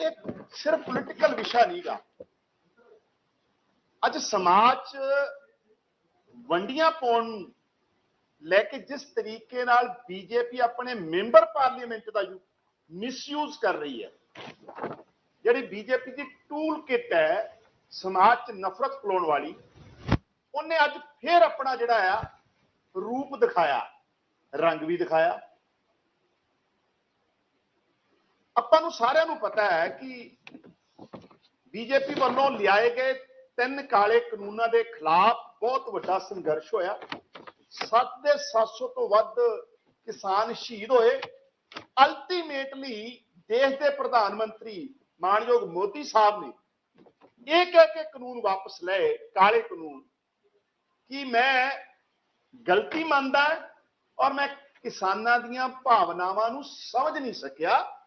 ਇਹ ਸਿਰਫ ਪੋਲੀਟੀਕਲ ਵਿਸ਼ਾ ਨਹੀਂਗਾ। ਅੱਜ ਸਮਾਜ 'ਚ ਵੰਡੀਆਂ ਪਾਉਣ ਨੂੰ ਲੈ ਕੇ ਜਿਸ ਤਰੀਕੇ ਨਾਲ ਬੀਜੇਪੀ ਆਪਣੇ ਮੈਂਬਰ ਪਾਰਲੀਮੈਂਟ ਦਾ ਮਿਸਯੂਜ਼ ਕਰ ਰਹੀ ਹੈ। ਜਿਹੜੀ ਬੀਜੇਪੀ ਦੀ ਟੂਲ ਕਿਟ ਹੈ, ਸਮਾਜ 'ਚ ਨਫ਼ਰਤ ਫੈਲਾਉਣ ਵਾਲੀ, ਉਹਨੇ ਅੱਜ ਫੇਰ ਆਪਣਾ ਜਿਹੜਾ ਆ ਰੂਪ ਦਿਖਾਇਆ, ਰੰਗ ਵੀ ਦਿਖਾਇਆ। ਆਪਾਂ ਨੂੰ ਸਾਰਿਆਂ ਨੂੰ ਪਤਾ ਹੈ ਕਿ ਬੀਜੇਪੀ ਵੱਲੋਂ ਲਿਆਏ ਗਏ ਤਿੰਨ ਕਾਲੇ ਕਾਨੂੰਨਾਂ ਦੇ ਖਿਲਾਫ ਬਹੁਤ ਵੱਡਾ ਸੰਘਰਸ਼ ਹੋਇਆ। 7 ਦੇ 700 ਤੋਂ ਵੱਧ ਕਿਸਾਨ ਸ਼ਹੀਦ ਹੋਏ। ਅਲਟੀਮੇਟਲੀ ਦੇਸ਼ ਦੇ ਪ੍ਰਧਾਨ ਮੰਤਰੀ ਮਾਨਯੋਗ ਮੋਦੀ ਸਾਹਿਬ ਨੇ ਇਹ ਕਹਿ ਕੇ ਕਾਨੂੰਨ ਵਾਪਸ ਲਏ, ਕਾਲੇ ਕਾਨੂੰਨ, ਕਿ ਮੈਂ ਗਲਤੀ ਮੰਨਦਾ ਔਰ ਮੈਂ ਕਿਸਾਨਾਂ ਦੀਆਂ ਭਾਵਨਾਵਾਂ ਨੂੰ ਸਮਝ ਨਹੀਂ ਸਕਿਆ।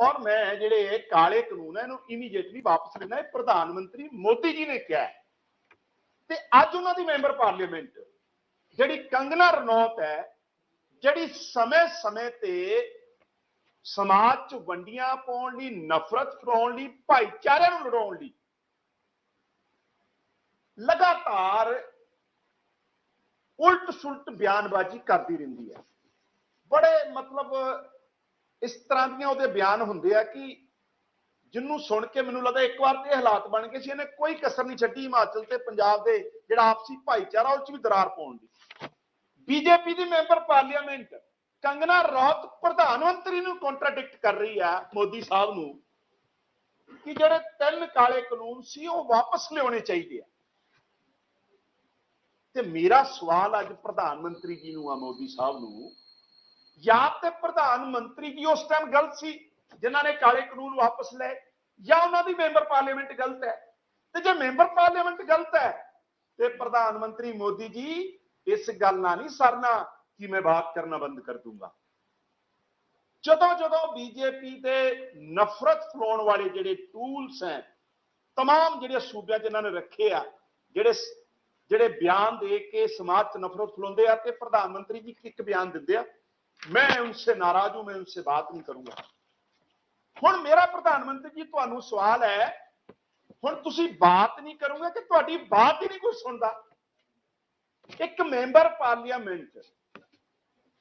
ਔਰ ਮੈਂ ਜਿਹੜੇ ਕਾਲੇ ਕਾਨੂੰਨ ਹੈ ਇਹਨੂੰ ਇਮੀਡੀਏਟਲੀ ਵਾਪਸ ਲੈਣਾ ਇਹ ਪ੍ਰਧਾਨ ਮੰਤਰੀ ਮੋਦੀ ਜੀ ਨੇ ਕਿਹਾ ਤੇ ਅੱਜ ਉਹਨਾਂ ਦੀ ਮੈਂਬਰ ਪਾਰਲੀਮੈਂਟ, ਜਿਹੜੀ ਕੰਗਨਾ ਰਣੌਤ ਹੈ, ਜਿਹੜੀ ਸਮੇਂ-ਸਮੇਂ ਤੇ ਸਮਾਜ 'ਚ ਵੰਡੀਆਂ ਪਾਉਣ ਲਈ, ਨਫ਼ਰਤ ਫੈਲਾਉਣ ਲਈ ਭਾਈਚਾਰੇ ਨੂੰ ਲੜਾਉਣ ਲਈ ਲਗਾਤਾਰ ਉਲਟ ਸੁਲਟ ਬਿਆਨਬਾਜ਼ੀ ਕਰਦੀ ਰਹਿੰਦੀ ਹੈ। ਬੜੇ ਮਤਲਬ ਇਸ ਤਰ੍ਹਾਂ ਦੀਆਂ ਉਹਦੇ ਬਿਆਨ ਹੁੰਦੇ ਆ ਕਿ ਜਿੰਨੂੰ ਸੁਣ ਕੇ ਮੈਨੂੰ ਲੱਗਦਾ ਇੱਕ ਵਾਰ ਤੇ ਹਾਲਾਤ ਬਣ ਗਏ ਸੀ, ਇਹਨੇ ਕੋਈ ਕਸਰ ਨਹੀਂ ਛੱਡੀ ਹਿਮਾਚਲ ਤੇ ਪੰਜਾਬ ਦੇ ਜਿਹੜਾ ਆਪਸੀ ਭਾਈਚਾਰਾ, ਉਹ ਚ ਵੀ ਦਰਾਰ ਪਾਉਣ ਦੀ। ਬੀਜੇਪੀ ਦੀ ਮੈਂਬਰ ਪਾਰਲੀਮੈਂਟ ਕੰਗਨਾ ਰੌਤ ਪ੍ਰਧਾਨ ਮੰਤਰੀ ਨੂੰ ਕੰਟਰਡਿਕਟ ਕਰ ਰਹੀ ਆ ਮੋਦੀ ਸਾਹਿਬ ਨੂੰ ਕਿ ਜਿਹੜੇ ਤਿੰਨ ਕਾਲੇ ਕਾਨੂੰਨ ਸੀ, ਉਹ ਵਾਪਸ ਲਿਆਉਣੇ ਚਾਹੀਦੇ ਆ। ਤੇ ਮੇਰਾ ਸਵਾਲ ਅੱਜ ਪ੍ਰਧਾਨ ਮੰਤਰੀ ਜੀ ਨੂੰ ਆ, ਮੋਦੀ ਸਾਹਿਬ ਨੂੰ ਜਾਂ ਤੇ ਪ੍ਰਧਾਨ ਮੰਤਰੀ ਜੀ ਉਸ ਟਾਈਮ ਗਲਤ ਸੀ ਜਿਨ੍ਹਾਂ ਨੇ ਕਾਲੇ ਕਾਨੂੰਨ ਵਾਪਸ ਲਏ ਜਾਂ ਉਹਨਾਂ ਦੀ ਮੈਂਬਰ ਪਾਰਲੀਮੈਂਟ ਗਲਤ ਹੈ ਤੇ ਜੇ ਮੈਂਬਰ ਪਾਰਲੀਮੈਂਟ ਗਲਤ ਹੈ ਤੇ ਪ੍ਰਧਾਨ ਮੰਤਰੀ ਮੋਦੀ ਜੀ ਇਸ ਗੱਲ ਨਾਲ ਨਹੀਂ ਸਰਨਾ ਕਿ ਮੈਂ ਬਾਤ ਕਰਨਾ ਬੰਦ ਕਰ ਦੂੰਗਾ ਜਦੋਂ ਜਦੋਂ ਬੀਜੇਪੀ ਦੇ ਨਫ਼ਰਤ ਫਲਾਉਣ ਵਾਲੇ ਜਿਹੜੇ ਟੂਲਸ ਹੈ तमाम ਜਿਹੜੇ ਸੂਬਿਆਂ 'ਚ ਇਹਨਾਂ ਨੇ ਰੱਖੇ ਆ ਜਿਹੜੇ ਜਿਹੜੇ ਬਿਆਨ ਦੇ ਕੇ ਸਮਾਜ 'ਚ ਨਫ਼ਰਤ ਫਲਾਉਂਦੇ ਆ ਤੇ ਪ੍ਰਧਾਨ ਮੰਤਰੀ ਜੀ ਇੱਕ ਬਿਆਨ ਦਿੰਦੇ ਆ ਮੈਂ ਉਨਸੇ ਨਾਰਾਜ਼ ਹੂੰ ਮੈਂ ਉਨਸੇ ਬਾਤ ਨਹੀਂ ਕਰੂੰਗਾ ਹੁਣ ਮੇਰਾ ਪ੍ਰਧਾਨ ਮੰਤਰੀ ਜੀ ਤੁਹਾਨੂੰ ਸਵਾਲ ਹੈ ਹੁਣ ਤੁਸੀਂ ਬਾਤ ਨਹੀਂ ਕਰੋਗੇ ਕਿ ਤੁਹਾਡੀ ਬਾਤ ਹੀ ਨਹੀਂ ਕੋਈ ਸੁਣਦਾ ਇੱਕ ਮੈਂਬਰ ਪਾਰਲੀਮੈਂਟ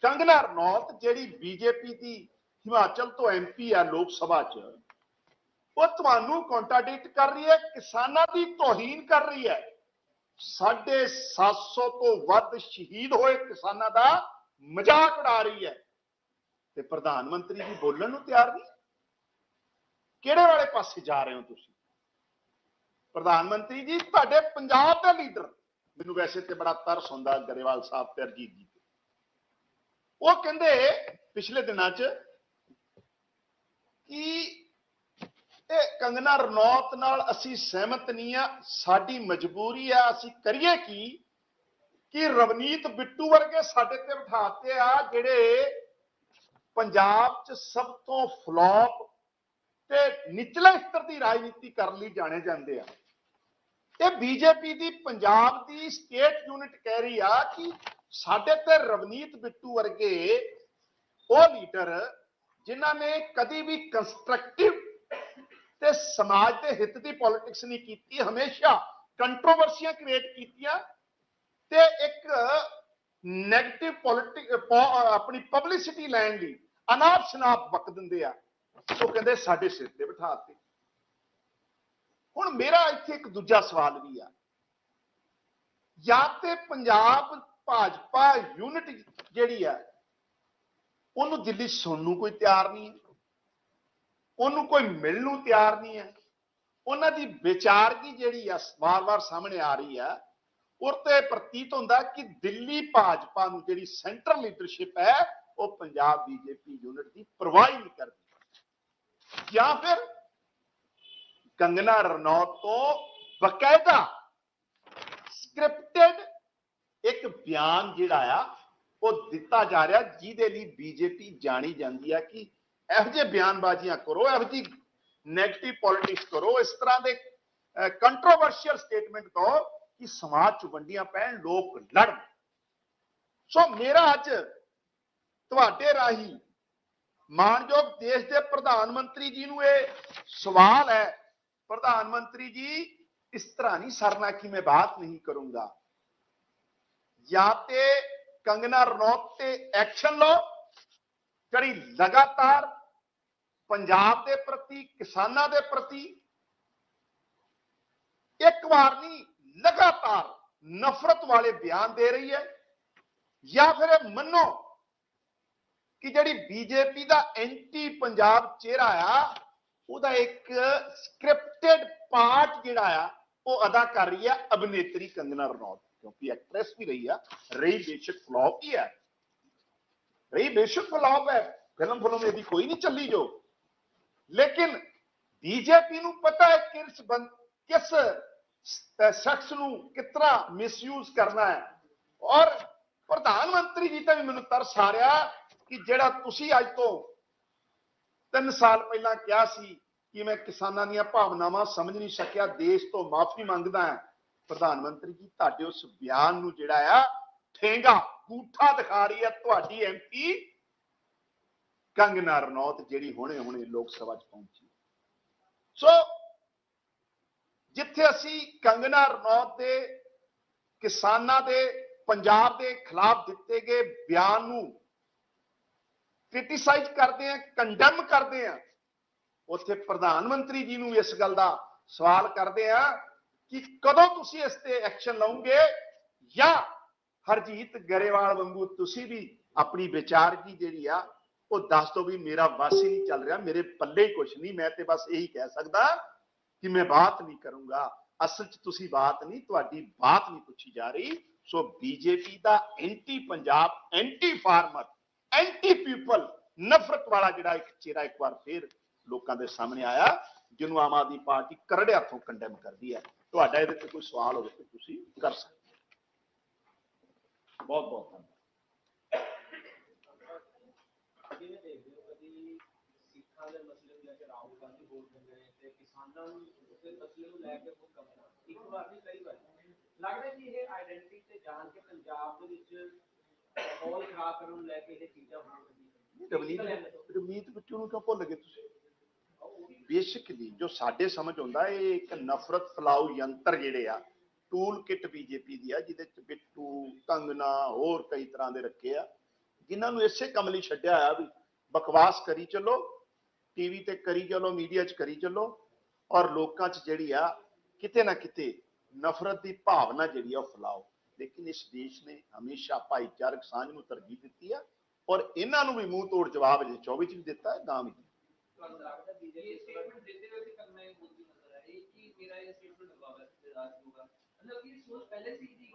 ਕੰਗਨਾ ਰਣੌਤ ਜਿਹੜੀ ਬੀਜੇਪੀ ਦੀ ਹਿਮਾਚਲ ਤੋਂ ਐਮਪੀ ਆ ਲੋਕ ਸਭਾ 'ਚ ਉਹ ਤੁਹਾਨੂੰ ਕੰਟਰਡਿਕਟ ਕਰ ਰਹੀ ਹੈ ਕਿਸਾਨਾਂ ਦੀ ਤੋਹੀਨ ਕਰ ਰਹੀ ਹੈ 750 ਤੋਂ ਵੱਧ ਸ਼ਹੀਦ ਹੋਏ ਕਿਸਾਨਾਂ ਦਾ ਮਜ਼ਾਕ ਉਡਾ ਰਹੀ ਹੈ। ਤੇ ਪ੍ਰਧਾਨ ਮੰਤਰੀ ਜੀ ਬੋਲਣ ਨੂੰ ਤਿਆਰ ਨਹੀਂ? ਕਿਹੜੇ ਵਾਲੇ ਪਾਸੇ ਜਾ ਰਹੇ ਹੋ ਤੁਸੀਂ? ਪ੍ਰਧਾਨ ਮੰਤਰੀ ਜੀ, ਤੁਹਾਡੇ ਪੰਜਾਬ ਦਾ ਲੀਡਰ। ਮੈਨੂੰ ਵੈਸੇ ਤੇ ਬੜਾ ਤਰਸ ਹੁੰਦਾ ਗਰੇਵਾਲ ਸਾਹਿਬ ਤੇ ਅਰਜੀਤ ਜੀ ਤੇ। ਉਹ ਕਹਿੰਦੇ ਪਿਛਲੇ ਦਿਨਾਂ 'ਚ ਕਿ ਇਹ ਕੰਗਨਾ ਰਣੌਤ ਨਾਲ ਅਸੀਂ ਸਹਿਮਤ ਨਹੀਂ ਆ, ਸਾਡੀ ਮਜਬੂਰੀ ਆ, ਅਸੀਂ ਕਰੀਏ ਕੀ? ਕਿ ਰਵਨੀਤ ਬਿੱਟੂ ਵਰਗੇ ਸਾਡੇ ਤੇ ਬਿਠਾਤੇ ਆ ਜਿਹੜੇ ਪੰਜਾਬ 'ਚ ਸਭ ਤੋਂ ਫਲॉप ਤੇ ਨਿਚਲੇ ਸਤਰ ਦੀ ਰਾਜਨੀਤੀ ਕਰਨ ਲਈ ਜਾਣੇ ਜਾਂਦੇ ਆ। ਇਹ ਬੀਜੇਪੀ ਦੀ ਪੰਜਾਬ ਦੀ ਸਟੇਟ ਯੂਨਿਟ ਕਹਿ ਰਹੀ ਆ ਕਿ ਸਾਡੇ ਤੇ ਰਵਨੀਤ ਬਿੱਟੂ ਵਰਗੇ ਉਹ ਲੀਡਰ ਜਿਨ੍ਹਾਂ ਨੇ ਕਦੀ ਵੀ ਕੰਸਟਰਕਟਿਵ ਤੇ ਸਮਾਜ ਦੇ ਹਿੱਤ ਦੀ ਪੋਲਿਟਿਕਸ ਨਹੀਂ ਕੀਤੀ, ਹਮੇਸ਼ਾ ਕੰਟਰੋਵਰਸੀਆਂ ਕ੍ਰੀਏਟ ਕੀਤੀਆਂ। ਤੇ ਇੱਕ 네ਗੇਟਿਵ ਪੋਲਿਟਿਕ ਆਪਣੀ ਪਬਲਿਸਿਟੀ ਲੈਣ ਲਈ ਅਨਾਪ ਸ਼ਨਾਪ ਵਕ ਦਿੰਦੇ ਆ। ਉਹ ਕਹਿੰਦੇ ਸਾਡੇ ਸਿਰ ਤੇ ਬਿਠਾਤੇ ਹੁਣ ਮੇਰਾ ਇੱਥੇ ਇੱਕ ਦੂਜਾ ਸਵਾਲ ਵੀ ਆ। ਜਾਂ ਤੇ ਪੰਜਾਬ ਭਾਜਪਾ ਯੂਨਿਟ ਜਿਹੜੀ ਆ, ਉਹਨੂੰ ਦਿੱਲੀ ਸੁਣਨ ਨੂੰ ਕੋਈ ਤਿਆਰ ਨਹੀਂ ਹੈ। ਉਹਨੂੰ ਕੋਈ ਮਿਲਣ ਨੂੰ ਤਿਆਰ ਨਹੀਂ ਹੈ। ਉਹਨਾਂ ਦੀ ਵਿਚਾਰਗੀ ਜਿਹੜੀ ਆ, ਵਾਰ-ਵਾਰ ਸਾਹਮਣੇ ਆ ਰਹੀ ਆ। ਔਰ ਪ੍ਰਤੀਤ ਹੁੰਦਾ ਕਿ ਦਿੱਲੀ ਭਾਜਪਾ ਨੂੰ ਜਿਹੜੀ ਸੈਂਟਰਲ ਲੀਡਰਸ਼ਿਪ ਹੈ, ਉਹ ਪੰਜਾਬ ਬੀਜੇਪੀ ਯੂਨਿਟ ਦੀ ਪਰਵਾਹ ਹੀ ਨਹੀਂ ਕਰਦੀ। ਜਾਂ ਫਿਰ ਕੰਗਨਾ ਰਣੌਤ ਤੋਂ ਬਕਾਇਦਾ ਸਕ੍ਰਿਪਟਡ ਇੱਕ ਬਿਆਨ ਜਿਹੜਾ ਆ, ਉਹ ਦਿੱਤਾ ਜਾ ਰਿਹਾ, ਜਿਹਦੇ ਲਈ ਬੀਜੇਪੀ ਜਾਣੀ ਜਾਂਦੀ ਆ ਕਿ ਇਹੋ ਜਿਹੇ ਬਿਆਨਬਾਜ਼ੀਆਂ ਕਰੋ, ਇਹੋ ਜਿਹੀ 네ਗੇਟਿਵ ਪੋਲਿਟਿਕਸ ਕਰੋ, ਇਸ ਤਰ੍ਹਾਂ ਦੇ ਕੰਟਰੋਵਰਸ਼ੀਅਲ ਸਟੇਟਮੈਂਟ ਦੋ ਕਿ ਸਮਾਜ ਚ ਵੰਡੀਆਂ ਪੈਣ, ਲੋਕ ਲੜਨ। ਸੋ ਮੇਰਾ ਅੱਜ ਤੁਹਾਡੇ ਰਾਹੀਂ ਮਾਨਯੋਗ ਦੇਸ਼ ਦੇ ਪ੍ਰਧਾਨ ਮੰਤਰੀ ਜੀ ਨੂੰ ਇਹ ਸਵਾਲ ਹੈ, ਪ੍ਰਧਾਨ ਮੰਤਰੀ ਜੀ, ਇਸ ਤਰ੍ਹਾਂ ਨਹੀਂ ਸਰਨਾ ਕਿ ਮੈਂ ਬਾਤ ਨਹੀਂ ਕਰੂੰਗਾ। ਜਾਂ ਤੇ ਕੰਗਨਾ ਰਣੌਤ ਤੇ ਐਕਸ਼ਨ ਲਓ, ਜਿਹੜੀ ਲਗਾਤਾਰ ਪੰਜਾਬ ਦੇ ਪ੍ਰਤੀ, ਕਿਸਾਨਾਂ ਦੇ ਪ੍ਰਤੀ ਇੱਕ ਵਾਰ ਨਹੀਂ ਲਗਾਤਾਰ ਨਫ਼ਰਤ ਵਾਲੇ ਬਿਆਨ ਦੇ ਰਹੀ ਹੈ ਜਾਂ ਫਿਰ ਇਹ ਮੰਨੋ ਕਿ ਜਿਹੜੀ ਬੀਜੇਪੀ ਦਾ ਐਂਟੀ ਪੰਜਾਬ ਚਿਹਰਾ ਆ, ਉਹਦਾ ਇੱਕ ਸਕ੍ਰਿਪਟਡ ਪਾਰਟ ਜਿਹੜਾ ਆ, ਉਹ ਅਦਾ ਕਰ ਰਹੀ ਹੈ ਅਭਿਨੇਤਰੀ ਕੰਗਨਾ ਰਣੌਤ, ਕਿਉਂਕਿ ਐਕਟ੍ਰੈਸ ਵੀ ਰਹੀ ਆ, ਰਹੀ ਬੇਸ਼ੱਕ ਫਲॉप ਹੀ ਹੈ ਰਹੀ ਬੇਸ਼ੱਕ ਫਲॉप ਹੈ, ਫਿਲਮ ਫਿਲਮ ਇਹਦੀ ਕੋਈ ਨਹੀਂ ਚੱਲੀ ਜੋ। ਲੇਕਿਨ ਬੀਜੇਪੀ ਨੂੰ ਪਤਾ ਹੈ ਕਿਸ ਕਿਸ ਸ- ਨੂੰ ਕਿਤਨਾ ਮਿਸਯੂਜ਼ ਕਰਨਾ ਹੈ? ਔਰ ਪ੍ਰਧਾਨ ਮੰਤਰੀ ਜੀ ਤੇ ਵੀ ਮੈਨੂੰ ਤਰਸ ਆ ਰਿਹਾ ਕਿ ਜਿਹੜਾ ਤੁਸੀਂ ਅੱਜ ਤੋਂ 3 ਸਾਲ ਪਹਿਲਾਂ ਕਿਹਾ ਸੀ ਕਿ ਮੈਂ ਕਿਸਾਨਾਂ ਦੀਆਂ ਭਾਵਨਾਵਾਂ ਸਮਝ ਨਹੀਂ ਸਕਿਆ, ਦੇਸ਼ ਤੋਂ ਮਾਫੀ ਮੰਗਦਾ ਹਾਂ। ਪ੍ਰਧਾਨ ਮੰਤਰੀ ਜੀ, ਤੁਹਾਡੇ ਉਸ ਬਿਆਨ ਨੂੰ ਜਿਹੜਾ ਆ, ਠੇਂਗਾ ਗੂਠਾ ਦਿਖਾ ਰਹੀ ਹੈ ਤੁਹਾਡੀ ਐਮਪੀ ਕੰਗਨਾ ਰਣੌਤ, ਜਿਹੜੀ ਹੁਣੇ ਹੁਣੇ ਲੋਕ ਸਭਾ ਚ ਪਹੁੰਚੀ। ਸੋ ਜਿੱਥੇ ਅਸੀਂ ਕੰਗਨਾ ਰਣੌਤ ਦੇ ਕਿਸਾਨਾਂ ਦੇ, ਪੰਜਾਬ ਦੇ ਖਿਲਾਫ ਦਿੱਤੇ ਗਏ ਬਿਆਨ ਨੂੰ ਕ੍ਰਿਟਿਸਾਈਜ਼ ਕਰਦੇ ਆ ਕੰਡੈਮ ਕਰਦੇ ਆ ਉੱਥੇ ਪ੍ਰਧਾਨ ਮੰਤਰੀ ਜੀ ਨੂੰ ਇਸ ਗੱਲ ਦਾ ਸਵਾਲ ਕਰਦੇ ਆ ਕਿ ਕਦੋਂ ਤੁਸੀਂ ਇਸ ਤੇ ਐਕਸ਼ਨ ਲਓਗੇ ਜਾਂ ਹਰਜੀਤ ਗਰੇਵਾਲ ਵਾਂਗੂ ਤੁਸੀਂ ਵੀ ਆਪਣੀ ਵਿਚਾਰਗੀ ਜਿਹੜੀ ਆ, ਉਹ ਦੱਸ ਦੋ ਵੀ ਮੇਰਾ ਵਸ ਹੀ ਨਹੀਂ ਚੱਲ ਰਿਹਾ, ਮੇਰੇ ਪੱਲੇ ਹੀ ਕੁਝ ਨਹੀਂ, ਮੈਂ ਤੇ ਬਸ ਇਹੀ ਕਹਿ ਸਕਦਾ ਕਿ ਮੈਂ ਬਾਤ ਨਹੀਂ ਕਰੂੰਗਾ, ਅਸਲ 'ਚ ਤੁਸੀਂ ਬਾਤ ਨਹੀਂ, ਤੁਹਾਡੀ ਬਾਤ ਨਹੀਂ ਪੁੱਛੀ ਜਾ ਰਹੀ। ਸੋ ਬੀਜੇਪੀ ਦਾ anti Punjab, anti farmer, anti people ਨਫ਼ਰਤ ਵਾਲਾ ਜਿਹੜਾ ਇੱਕ ਚਿਹਰਾ ਇੱਕ ਵਾਰ ਫੇਰ ਲੋਕਾਂ ਦੇ ਸਾਹਮਣੇ ਆਇਆ, ਜਿਹਨੂੰ ਆਮ ਆਦਮੀ ਪਾਰਟੀ ਕਰੜੇ ਹੱਥੋਂ ਕੰਡੈਮ ਕਰਦੀ ਹੈ। ਤੁਹਾਡਾ ਇਹਦੇ ਤੇ ਕੋਈ ਸਵਾਲ ਹੋਵੇ ਤਾਂ ਤੁਸੀਂ ਕਰ ਸਕਦੇ ਹੋ। ਬਹੁਤ ਬਹੁਤ ਧੰਨਵਾਦ ਕਿਵੇਂ ਦੇਖਦੇ ਹੋ ਕਦੀ ਸਿੱਖਾਂ ਦੇ ਮਸਲੇ ਨੂੰ ਲੈ ਕੇ ਰਾਹੁਲ ਗਾਂਧੀ ਬੋਲ ਦਿੰਦੇ ਨੇ ਤੇ ਕਿਸਾਨਾਂ ਨੂੰ ਉਸੇ ਮਸਲੇ ਨੂੰ ਲੈ ਕੇ ਬਹੁਤ ਕਮਨਾ ਇੱਕ ਵਾਰ ਨਹੀਂ ਕਈ ਵਾਰ। ਲੱਗਦਾ ਕਿ ਇਹ ਆਇਡੈਂਟੀ ਤੇ ਜਾਣ ਕੇ ਪੰਜਾਬ ਦੇ ਵਿੱਚ ਮਾਹੌਲ ਖਰਾਬ ਕਰਨ ਨੂੰ ਲੈ ਕੇ ਇਹ ਚੀਜ਼ਾਂ ਹੋ ਰਹੀਆਂ ਰਵਨੀਤ ਰਵਨੀਤ ਬਿੱਟੂ ਨੂੰ ਕਿਉਂ ਭੁੱਲ ਗਏ ਤੁਸੀਂ? ਬੇਸਿਕਲੀ ਜੋ ਸਾਡੇ ਸਮਝ ਹੁੰਦਾ ਇਹ ਇੱਕ ਨਫ਼ਰਤ ਫਲਾਉ ਯੰਤਰ ਜਿਹੜੇ ਆ ਟੂਲ ਕਿਟ ਬੀਜੇਪੀ ਦੀ ਆ ਜਿਹਦੇ ਚ ਬਿੱਟੂ ਕੰਗਨਾ ਹੋਰ ਕਈ ਤਰ੍ਹਾਂ ਦੇ ਰੱਖੇ ਆ ਜਿਨ੍ਹਾਂ ਨੂੰ ਇਸੇ ਕੰਮ ਲਈ ਛੱਡਿਆ ਆ ਵੀ ਬਕਵਾਸ ਕਰੀ ਚੱਲੋ ਟੀਵੀ ਤੇ ਕਰੀ ਚੱਲੋ ਮੀਡੀਆ 'ਚ ਕਰੀ ਚੱਲੋ ਔਰ ਲੋਕਾਂ 'ਚ ਜਿਹੜੀ ਆ, ਕਿਤੇ ਨਾ ਕਿਤੇ ਨਫ਼ਰਤ ਦੀ ਭਾਵਨਾ ਜਿਹੜੀ ਆ ਉਹ ਫੈਲਾਓ। ਲੇਕਿਨ ਇਸ ਦੇਸ਼ ਨੇ ਹਮੇਸ਼ਾ ਭਾਈਚਾਰਕ ਸਾਂਝ ਨੂੰ ਤਰਜੀਹ ਦਿੱਤੀ ਆ ਔਰ ਇਹਨਾਂ ਨੂੰ ਵੀ ਮੂੰਹ ਤੋੜ ਜਵਾਬ ਜੇ 24 ਚ ਵੀ ਦਿੱਤਾ ਹੈ ਗਾਂ ਵੀ ਮੇਰਾ ਇਹ ਸਟੇਟਮੈਂਟ ਹੋਗਾ ਮਤਲਬ ਇਹ ਸੋਚ ਪਹਿਲੇ ਸੀ ਜੀ